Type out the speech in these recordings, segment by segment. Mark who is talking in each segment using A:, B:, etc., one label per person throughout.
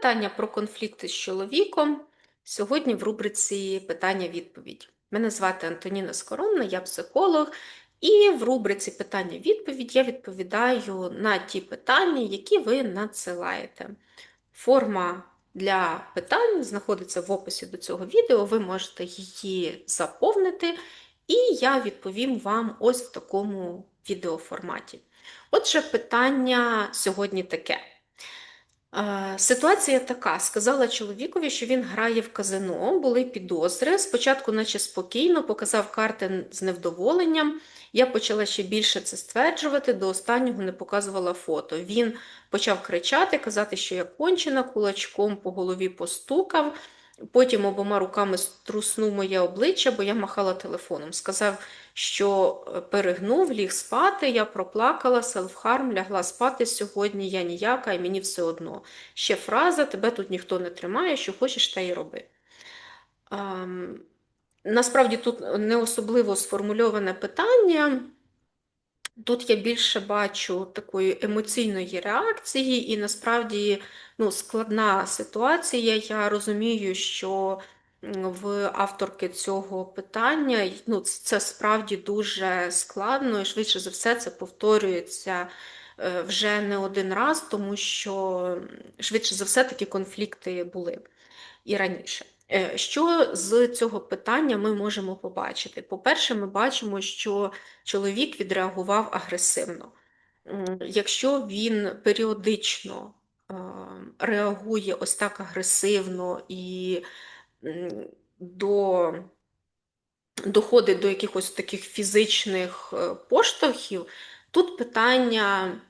A: Питання про конфлікти з чоловіком сьогодні в рубриці Питання-відповідь. Мене звати Антоніна Скоромна, я психолог, і в рубриці Питання-відповідь я відповідаю на ті питання, які ви надсилаєте. Форма для питань знаходиться в описі до цього відео, ви можете її заповнити, і я відповім вам ось в такому відеоформаті. Отже, питання сьогодні таке. Ситуація така: сказала чоловікові, що він грає в казино, були підозри. Спочатку, наче спокійно, показав карти з невдоволенням. Я почала ще більше це стверджувати, до останнього не показувала фото. Він почав кричати, казати, що я кончена, кулачком по голові постукав. Потім обома руками струснув моє обличчя, бо я махала телефоном. Сказав, що е, перегнув, ліг спати, я проплакала, селфхарм, лягла спати сьогодні, я ніяка, і мені все одно. Ще фраза, тебе тут ніхто не тримає, що хочеш, те й роби. Ем, насправді тут не особливо сформульоване питання. Тут я більше бачу такої емоційної реакції, і насправді ну, складна ситуація. Я розумію, що в авторки цього питання ну, це справді дуже складно, і швидше за все, це повторюється е, вже не один раз, тому що швидше за все такі конфлікти були і раніше. Е, що з цього питання ми можемо побачити? По-перше, ми бачимо, що чоловік відреагував агресивно. Якщо він періодично реагує ось так агресивно і до, доходить до якихось таких фізичних е, поштовхів, тут питання,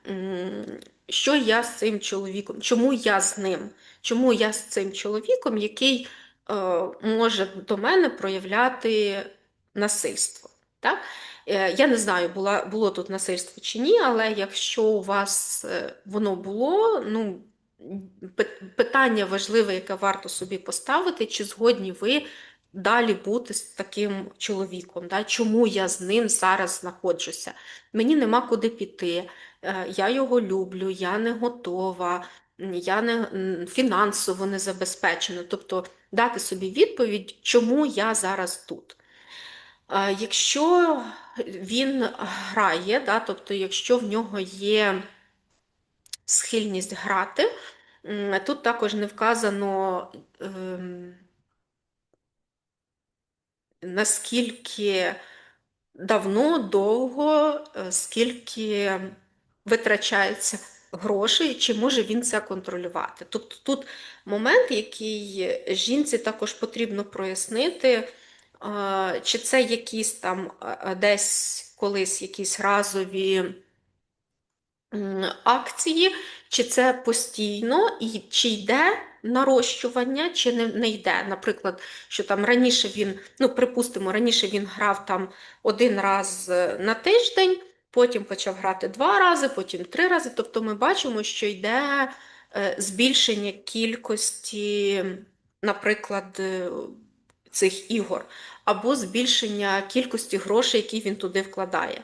A: що я з цим чоловіком, чому я з ним, чому я з цим чоловіком, який може до мене проявляти насильство. Так? Е, я не знаю, була, було тут насильство чи ні, але якщо у вас е, воно було, ну, питання важливе, яке варто собі поставити, чи згодні ви далі бути з таким чоловіком, да? чому я з ним зараз знаходжуся. Мені нема куди піти, я його люблю, я не готова, я не фінансово не забезпечена. Тобто дати собі відповідь, чому я зараз тут. Якщо він грає, да, тобто, якщо в нього є схильність грати, тут також не вказано, ем, наскільки давно, довго, е, скільки витрачається грошей, чи може він це контролювати. Тобто тут момент, який жінці також потрібно прояснити, чи це якісь там десь колись якісь разові акції, чи це постійно, і чи йде нарощування, чи не, не йде. Наприклад, що там раніше він, ну, припустимо, раніше він грав там один раз на тиждень потім почав грати два рази, потім три рази. Тобто ми бачимо, що йде е, збільшення кількості, наприклад, е, цих ігор, або збільшення кількості грошей, які він туди вкладає.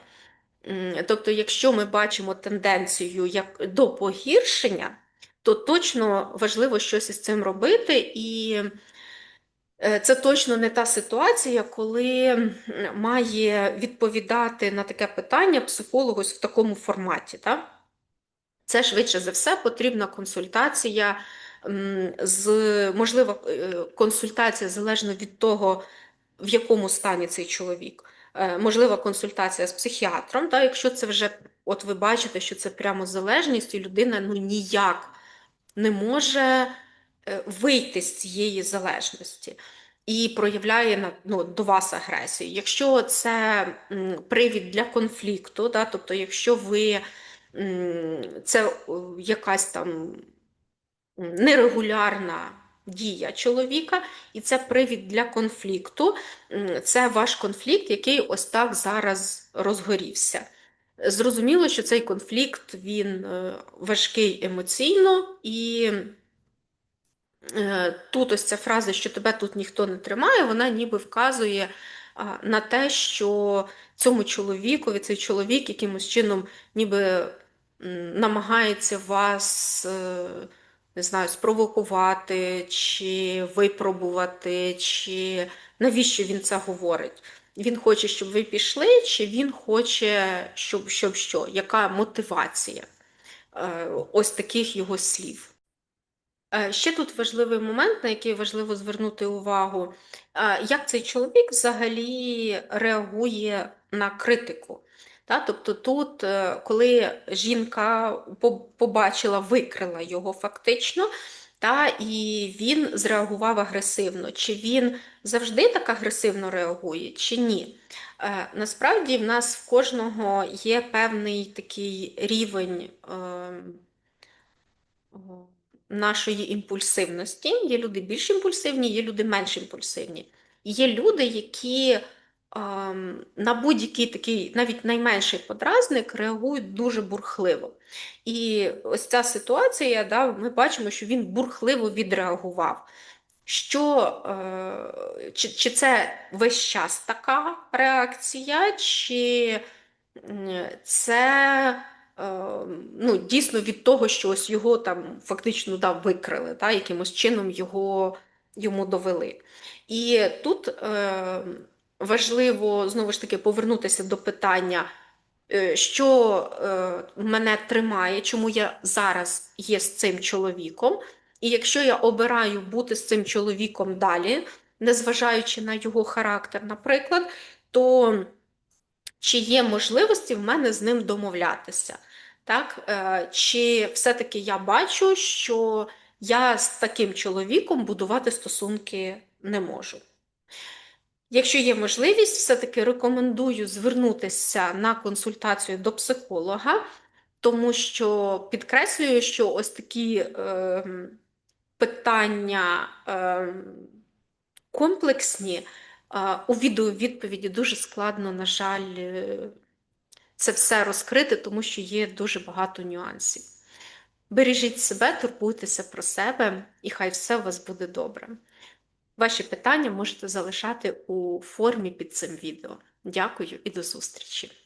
A: Тобто, якщо ми бачимо тенденцію як до погіршення, то точно важливо щось із цим робити. і це точно не та ситуація, коли має відповідати на таке питання психолог ось в такому форматі. Так? Це швидше за все потрібна консультація, з, можливо, е, консультація залежно від того, в якому стані цей чоловік. Е, можлива консультація з психіатром, так? якщо це вже, от ви бачите, що це прямо залежність, і людина ну, ніяк не може. Е, вийти з цієї залежності і проявляє ну, до вас агресію. Якщо це привід для конфлікту, да, тобто, якщо ви це якась там нерегулярна дія чоловіка, і це привід для конфлікту, це ваш конфлікт, який ось так зараз розгорівся. Зрозуміло, що цей конфлікт він е, важкий емоційно і. Е, тут ось ця фраза, що тебе тут ніхто не тримає, вона ніби вказує на те, що цьому чоловікові, цей чоловік якимось чином ніби намагається вас е, не знаю, спровокувати, чи випробувати, чи навіщо він це говорить. Він хоче, щоб ви пішли, чи він хоче, щоб, щоб що? Яка мотивація е, ось таких його слів? Е, Ще тут важливий момент, на який важливо звернути увагу, е, як цей чоловік взагалі реагує на критику. Та? Тобто тут, е, коли жінка побачила, викрила його фактично, та, і він зреагував агресивно. Чи він завжди так агресивно реагує, чи ні? Е, Насправді в нас в кожного є певний такий рівень. о, нашої імпульсивності. Є люди більш імпульсивні, є люди менш імпульсивні. Є люди, які ем, на будь-який такий, навіть найменший подразник, реагують дуже бурхливо. І ось ця ситуація, да, ми бачимо, що він бурхливо відреагував. Що, е, чи, чи це весь час така реакція, чи це ну, дійсно від того, що ось його там фактично да, викрили, та, якимось чином його, йому довели. І тут е, важливо знову ж таки повернутися до питання, е, що е, мене тримає, чому я зараз є з цим чоловіком. І якщо я обираю бути з цим чоловіком далі, незважаючи на його характер, наприклад, то чи є можливості в мене з ним домовлятися? Так? Е, Чи все-таки я бачу, що я з таким чоловіком будувати стосунки не можу? Якщо є можливість, все-таки рекомендую звернутися на консультацію до психолога, тому що підкреслюю, що ось такі е, питання е, комплексні, е, у відеовідповіді дуже складно, на жаль, е, це все розкрити, тому що є дуже багато нюансів. Бережіть себе, турбуйтеся про себе, і хай все у вас буде добре. Ваші питання можете залишати у формі під цим відео. Дякую і до зустрічі!